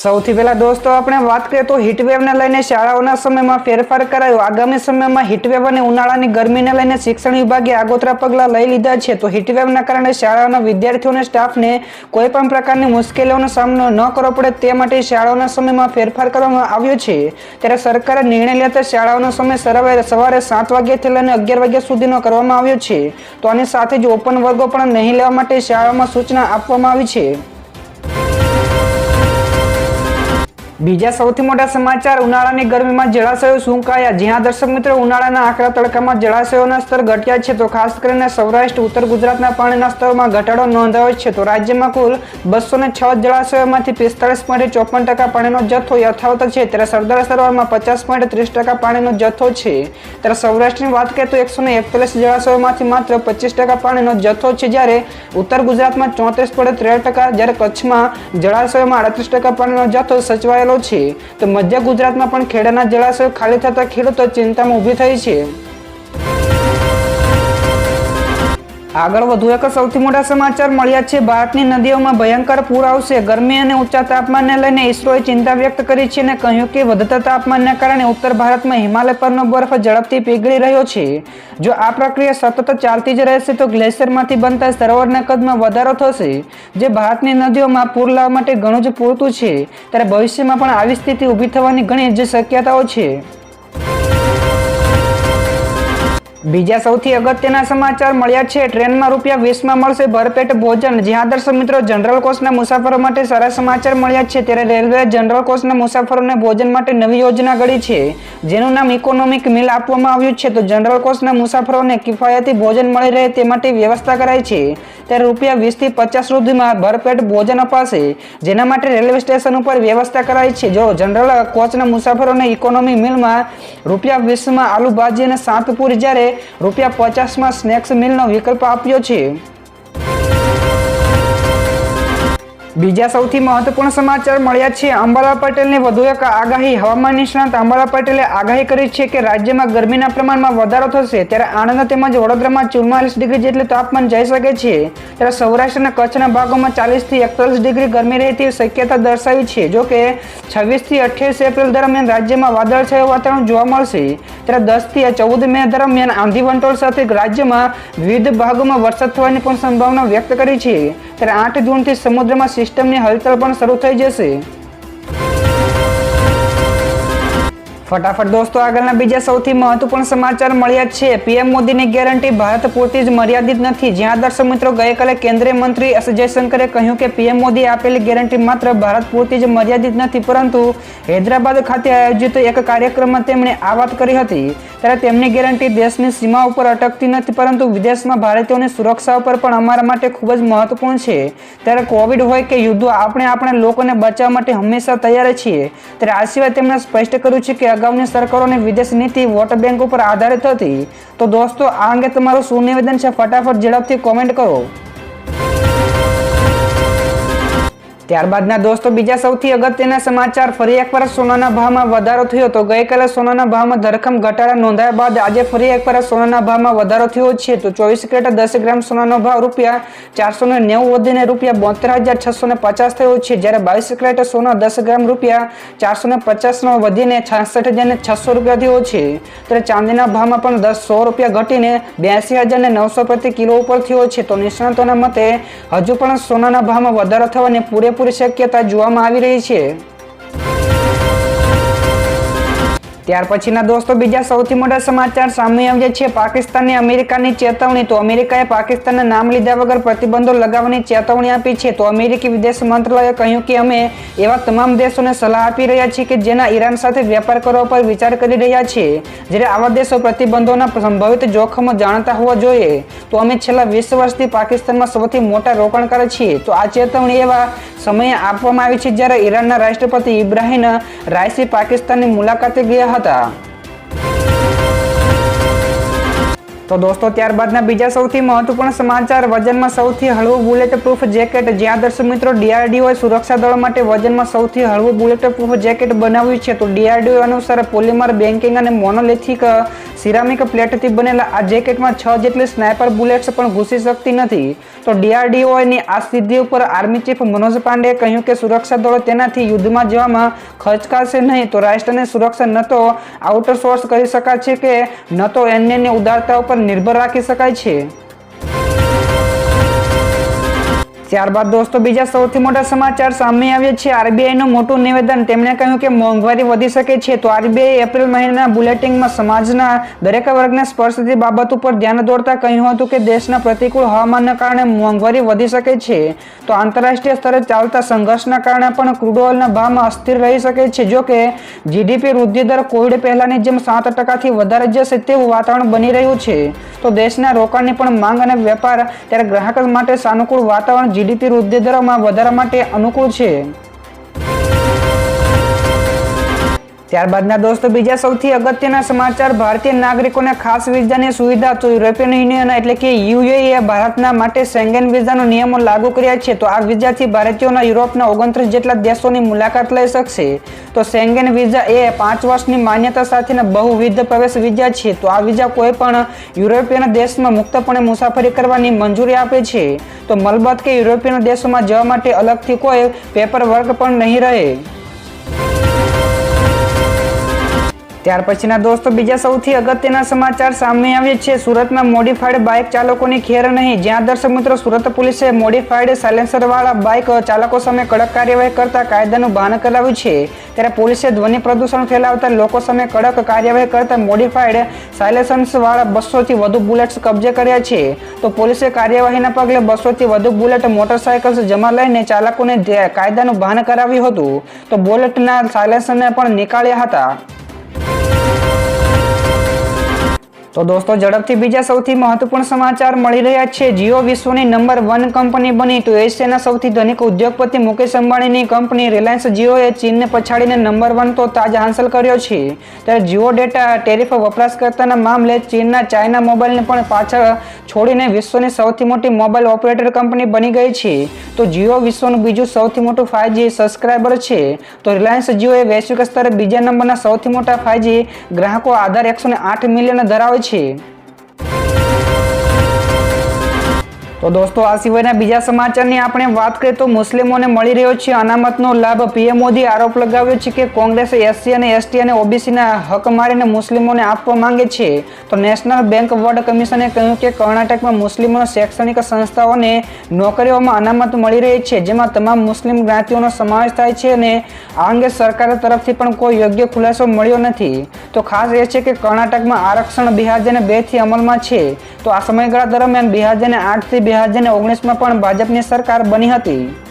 સૌથી પહેલા દોસ્તો, આપણે વાત કરીએ તો હીટવેવને લઈને શાળાઓના સમયમાં ફેરફાર કરાયો. આગામી સમયમાં હીટવેવ અને ઉનાળાની ગરમીને લઈને શિક્ષણ વિભાગે આગોતરા પગલાં લઈ લીધા છે. તો હીટવેવના કારણે શાળાઓના વિદ્યાર્થીઓ અને સ્ટાફને કોઈ પણ પ્રકારની મુશ્કેલીઓનો સામનો ન કરવો પડે તે માટે શાળાઓના સમયમાં ફેરફાર કરવામાં આવ્યો છે. ત્યારે સરકારે નિર્ણય લેતા શાળાઓનો સમય સવારે સવારે સાત વાગ્યાથી લઈને અગિયાર વાગ્યા સુધીનો કરવામાં આવ્યો છે. તો આની સાથે જ ઓપન વર્ગો પણ નહીં લેવા માટે શાળાઓમાં સૂચના આપવામાં આવી છે. બીજા સૌથી મોટા સમાચાર, ઉનાળાની ગરમીમાં જળાશયો સુંકાયા. જ્યાં દર્શક મિત્રો, ઉનાળાના આકરા તડકામાં જળાશયોના સ્તર ઘટ્યા છે, તો ખાસ કરીને સૌરાષ્ટ્ર, ઉત્તર ગુજરાતના પાણીના સ્તરમાં ઘટાડો નોંધાયો છે, તો રાજ્યમાં કુલ બસો ને છ જળાશયોમાંથી પિસ્તાળીસ પોઈન્ટ ચોપન ટકા પાણીનો જથ્થો યથાવત છે, ત્યારે સરદાર સરોવરમાં પચાસ પોઈન્ટ ત્રીસ ટકા પાણીનો જથ્થો છે. ત્યારે સૌરાષ્ટ્રની વાત કરીએ તો એકસો ને એકતાલીસ જળાશયોમાંથી માત્ર પચીસ ટકા પાણીનો જથ્થો છે, જ્યારે ઉત્તર ગુજરાતમાં ચોત્રીસ પોઈન્ટ ત્રેર ટકા, જ્યારે કચ્છમાં જળાશયોમાં અડત્રીસ ટકા પાણીનો જથ્થો સચવાયેલો છે તો મધ્ય ગુજરાતમાં પણ ખેડાના જળાશયો ખાલી થતા ખેડૂતો ચિંતામાં ઊભી થઈ છે. આગળ વધુ એક સૌથી મોટા સમાચાર મળ્યા છે. ભારતની નદીઓમાં ભયંકર પૂર આવશે. ગરમી અને ઊંચા તાપમાનને લઈને ઇસરોએ ચિંતા વ્યક્ત કરી છે અને કહ્યું કે વધતા તાપમાનને કારણે ઉત્તર ભારતમાં હિમાલય પરનો બરફ ઝડપથી પીગળી રહ્યો છે. જો આ પ્રક્રિયા સતત ચાલતી જ રહેશે તો ગ્લેશિયરમાંથી બનતા સરોવરના કદમાં વધારો થશે, જે ભારતની નદીઓમાં પૂર લાવવા માટે ઘણું જ પૂરતું છે. ત્યારે ભવિષ્યમાં પણ આવી સ્થિતિ ઊભી થવાની ઘણી જ શક્યતાઓ છે. બીજા સૌથી અગત્યના સમાચાર મળ્યા છે. ટ્રેનમાં રૂપિયા વીસમાં મળશે ભરપેટ ભોજન. જ્યાં દર્શક મિત્રો, જનરલ કોચના મુસાફરો માટે સારા સમાચાર મળ્યા છે. ત્યારે રેલવે જનરલ કોચના મુસાફરોને ભોજન માટે નવી યોજના ઘડી છે. જેનું નામ ઇકોનોમિક મિલ આપવામાં આવ્યું છે. તો જનરલ કોચના મુસાફરોને કિફાયતી ભોજન મળી રહે તે માટે વ્યવસ્થા કરાઈ છે. ત્યારે રૂપિયા વીસથી પચાસ સુધીમાં ભરપેટ ભોજન અપાશે. જેના માટે રેલવે સ્ટેશન ઉપર વ્યવસ્થા કરાઈ છે. જો જનરલ કોચના મુસાફરોને ઇકોનોમી મિલમાં રૂપિયા વીસમાં આલુ ભાજી અને સાત જ્યારે રૂપિયા પચાસમાં સ્નેક્સ મિલનો વિકલ્પ આપ્યો છે. બીજા સૌથી મહત્વપૂર્ણ સમાચાર મળ્યા છે. અંબાલા પટેલની વધુ એક આગાહી. હવામાન નિષ્ણાત અંબાલા પટેલે આગાહી કરી છે કે રાજ્યમાં ગરમીના પ્રમાણમાં વધારો થશે, ત્યારે આણંદ તેમજ વડોદરામાં ચુમ્માલીસ ડિગ્રી જેટલું તાપમાન જઈ શકે છે. ત્યારે સૌરાષ્ટ્ર અને કચ્છના ભાગોમાં ચાલીસથી એકતાલીસ ડિગ્રી ગરમી રહે તેવી શક્યતા દર્શાવી છે. જો કે છવ્વીસથી અઠ્યાવીસ એપ્રિલ દરમિયાન રાજ્યમાં વાદળછાયું વાતાવરણ જોવા મળશે. ત્યારે દસથી ચૌદ મે દરમિયાન આંધી વંટોળ સાથે રાજ્યમાં વિવિધ ભાગોમાં વરસાદ થવાની પણ સંભાવના વ્યક્ત કરી છે. ત્યારે આઠ જૂનથી સમુદ્રમાં સિસ્ટમની હલચલ પણ શરૂ થઈ જશે. ફટાફટ દોસ્તો, આગળના બીજા સૌથી મહત્વપૂર્ણ સમાચાર મળ્યા છે. પીએમ મોદીની ગેરંટી ભારત પૂરતી જ મર્યાદિત નથી. જ્યાં દર્શક મિત્રો ગઈકાલે કેન્દ્રીય મંત્રી એસ જયશંકરે કહ્યું કે પીએમ મોદી આપેલી ગેરંટી માત્ર ભારત પૂરતી જ મર્યાદિત નથી, પરંતુ હૈદરાબાદ ખાતે આયોજિત એક કાર્યક્રમમાં તેમણે આ વાત કરી હતી. ત્યારે તેમની ગેરંટી દેશની સીમા ઉપર અટકતી નથી, પરંતુ વિદેશમાં ભારતીયોની સુરક્ષા ઉપર પણ અમારા માટે ખૂબ જ મહત્વપૂર્ણ છે. ત્યારે કોવિડ હોય કે યુદ્ધો, આપણે આપણે લોકોને બચાવવા માટે હંમેશા તૈયાર છીએ. ત્યારે આ સિવાય તેમણે સ્પષ્ટ કર્યું છે કે અગાઉની સરકારોની વિદેશ નીતિ વોટ બેંક ઉપર આધારિત હતી. તો દોસ્તો, આ અંગે તમારું શું નિવેદન છે? ફટાફટ ઝડપથી કોમેન્ટ કરો. ત્યારબાદના દોસ્તો, બીજા સૌથી અગત્યના સમાચાર, ફરી એકવાર સોનાના ભાવમાં વધારો થયો તો ગઈકાલે સોનાના ભાવમાં ધરખમ ઘટાડા નોંધાયા બાદ આજે ફરી એકવાર સોનાના ભાવમાં વધારો થયો છે તો ચોવીસ કેરેટ દસ ગ્રામ સોનાનો ભાવ રૂપિયા ચારસો ને નેવું વધીને રૂપિયા બોતેર હજાર છસો ને પચાસ થયો છે. જ્યારે બાવીસ કેરેટ સોના દસ ગ્રામ રૂપિયા ચારસો ને પચાસનો વધીને છાસઠ હજાર ને છસો રૂપિયા થયો છે. ત્યારે ચાંદીના ભાવમાં પણ દસ સો રૂપિયા ઘટીને બ્યાસી હજાર ને નવસો પ્રતિ કિલો ઉપર થયો છે. તો નિષ્ણાતોના મતે, હજુ પણ સોનાના ભાવમાં વધારો થવાની પૂરેપૂરી પૂરી શક્યતા જોવામાં આવી રહી છે. ત્યાર પછીના દોસ્તો, બીજા સૌથી મોટા સમાચાર સામે આવ્યા છે. પાકિસ્તાનની અમેરિકાની ચેતવણી, તો અમેરિકાએ પાકિસ્તાનના નામ લીધા વગર પ્રતિબંધો લગાવવાની ચેતવણી આપી છે. તો અમેરિકી વિદેશ મંત્રાલયે કહ્યું કે અમે એવા તમામ દેશોને સલાહ આપી રહ્યા છીએ કે જેના ઈરાન સાથે વેપાર કરવા પર વિચાર કરી રહ્યા છે, જ્યારે આવા દેશો પ્રતિબંધોના સંભવિત જોખમો જાણતા હોવા જોઈએ. તો અમે છેલ્લા વીસ વર્ષથી પાકિસ્તાનમાં સૌથી મોટા રોકાણકાર છીએ. તો આ ચેતવણી એવા સમયે આપવામાં આવી છે જ્યારે ઈરાનના રાષ્ટ્રપતિ ઇબ્રાહિમ રાયસી પાકિસ્તાનની મુલાકાતે ગયા હતા. તો દોસ્તો, ત્યારબાદના બીજા સૌથી મહત્વપૂર્ણ સમાચાર, વજનમાં સૌથી હળવું બુલેટ પ્રૂફ જેકેટ જ્યાં દર્શક મિત્રો ડીઆરડીઓએ સુરક્ષા દળો માટે વજનમાં સૌથી હળવું બુલેટ પ્રૂફ જેકેટ બનાવ્યું છે. તો ડીઆરડીઓ અનુસાર પોલિમર બેન્કિંગ અને મોનોલિથિક સિરામિક પ્લેટથી બનેલા આ જેકેટમાં છ જેટલી સ્નાઇપર બુલેટ્સ પણ ઘૂસી શકતી નથી. તો ડીઆરડીઓની આ સિદ્ધિ ઉપર આર્મી ચીફ મનોજ પાંડેએ કહ્યું કે સુરક્ષા દળો તેનાથી યુદ્ધમાં જવામાં ખચકાશે નહીં, તો રાષ્ટ્રની સુરક્ષા ન તો આઉટસોર્સ કરી શકાય છે કે ન તો અન્યની ઉદારતા ઉપર નિર્ભર રાખી શકાય છે. ત્યારબાદ દોસ્તો, બીજા સૌથી મોટા સમાચાર સામે આવ્યા છે. આરબીઆઈનું મોટું નિવેદન, તેમણે કહ્યું કે મોંઘવારી વધી શકે છે. તો આરબીઆઈ એપ્રિલ મહિનાના બુલેટિનમાં સમાજના દરેક વર્ગને સ્પર્શતી બાબત ઉપર ધ્યાન દોરતા કહ્યું હતું કે દેશના પ્રતિકૂળ હવામાનના કારણે મોંઘવારી વધી શકે છે. તો આંતરરાષ્ટ્રીય સ્તરે ચાલતા સંઘર્ષના કારણે પણ ક્રૂડ ઓઇલના ભાવમાં અસ્થિર રહી શકે છે. જો કે, જીડીપી વૃદ્ધિ દર કોવિડ પહેલાની જેમ સાત ટકાથી વધારે જશે તેવું વાતાવરણ બની રહ્યું છે. તો દેશના રોકાણની પણ માંગ અને વેપાર, ત્યારે ગ્રાહક માટે સાનુકૂળ વાતાવરણ જીડીપી વૃદ્ધિ દરમાં વધારા માટે અનુકૂળ છે. ત્યારબાદના દોસ્તો, બીજા સૌથી અગત્યના સમાચાર, ભારતીય નાગરિકોને ખાસ વિઝાની સુવિધા તો યુરોપિયન યુનિયન એટલે કે યુએઈએ ભારતના માટે સેંગેન વિઝાનો નિયમો લાગુ કર્યા છે. તો આ વિઝાથી ભારતીયોના યુરોપના ઓગણત્રીસ જેટલા દેશોની મુલાકાત લઈ શકશે. તો સેંગેન વિઝા એ પાંચ વર્ષની માન્યતા સાથેના બહુવિધ પ્રવેશ વિઝા છે. તો આ વિઝા કોઈ પણ યુરોપિયન દેશમાં મુક્તપણે મુસાફરી કરવાની મંજૂરી આપે છે. તો મલબત કે યુરોપિયન દેશોમાં જવા માટે અલગથી કોઈ પેપર વર્ક પણ નહીં રહે. ત્યાર પછીના દોસ્તો, બીજા સૌથી અગત્યના સમાચાર સામે આવ્યા છે. સુરતમાં મોડિફાઈડ બાઇક ચાલકોની ખેર નહીં. જ્યાં દર્શક મિત્રો સુરત પોલીસે મોડિફાઈડ સાયલેન્સરવાળા બાઇક ચાલકો સામે કડક કાર્યવાહી કરતા કાયદાનું ભાન કરાવ્યું છે. ત્યારે પોલીસે ધ્વનિ પ્રદૂષણ ફેલાવતા લોકો સામે કડક કાર્યવાહી કરતા મોડિફાઈડ સાયલેન્સ બસોથી વધુ બુલેટ્સ કબજે કર્યા છે. તો પોલીસે કાર્યવાહીના પગલે બસોથી વધુ બુલેટ, મોટરસાયકલ્સ જમા લઈને ચાલકોને કાયદાનું ભાન કરાવ્યું હતું. તો બુલેટના સાયલેન્સરને પણ નીકાળ્યા હતા. તો દોસ્તો, ઝડપથી બીજા સૌથી મહત્વપૂર્ણ સમાચાર મળી રહ્યા છે. જીઓ વિશ્વની નંબર વન કંપની બની તો એશિયાના સૌથી ધનિક ઉદ્યોગપતિ મુકેશ અંબાણીની કંપની રિલાયન્સ જીઓએ ચીનને પછાડીને નંબર વન તો તાજ હાંસલ કર્યો છે. ત્યારે જીઓ ડેટા, ટેરિફ વપરાશકર્તાના મામલે ચીનના ચાઇના મોબાઈલને પણ પાછળ છોડીને વિશ્વની સૌથી મોટી મોબાઈલ ઓપરેટર કંપની બની ગઈ છે. તો જીઓ વિશ્વનું બીજું સૌથી મોટું ફાઇવજી સબસ્ક્રાઇબર છે. તો રિલાયન્સ જીઓએ વૈશ્વિક સ્તરે બીજા નંબરના સૌથી મોટા ફાઇવજી ગ્રાહકો આધાર એકસો આઠ મિલિયન ધરાવે છે તો દોસ્તો, આ સિવાયના બીજા સમાચારની આપણે વાત કરીએ તો મુસ્લિમોને મળી રહ્યો છે અનામતનો લાભ. પીએમ મોદી આરોપ લગાવ્યો છે કે કોંગ્રેસ એસસી અને એસટી અને ઓબીસીના હક મારીને મુસ્લિમોને આપવા માંગે છે. તો નેશનલ બેંક વર્ડ કમિશને કહ્યું કે કર્ણાટકમાં મુસ્લિમો શૈક્ષણિક સંસ્થાઓને નોકરીઓમાં અનામત મળી રહી છે, જેમાં તમામ મુસ્લિમ જ્ઞાતિઓનો સમાવેશ થાય છે અને આ અંગે સરકાર તરફથી પણ કોઈ યોગ્ય ખુલાસો મળ્યો નથી. તો ખાસ એ છે કે કર્ણાટકમાં આરક્ષણ બે હજાર બેથી અમલમાં છે. તો આ સમયગાળા દરમિયાન બે હજાર આઠથી બે હજાર ઓગણીસમાં પણ ભાજપની સરકાર બની હતી.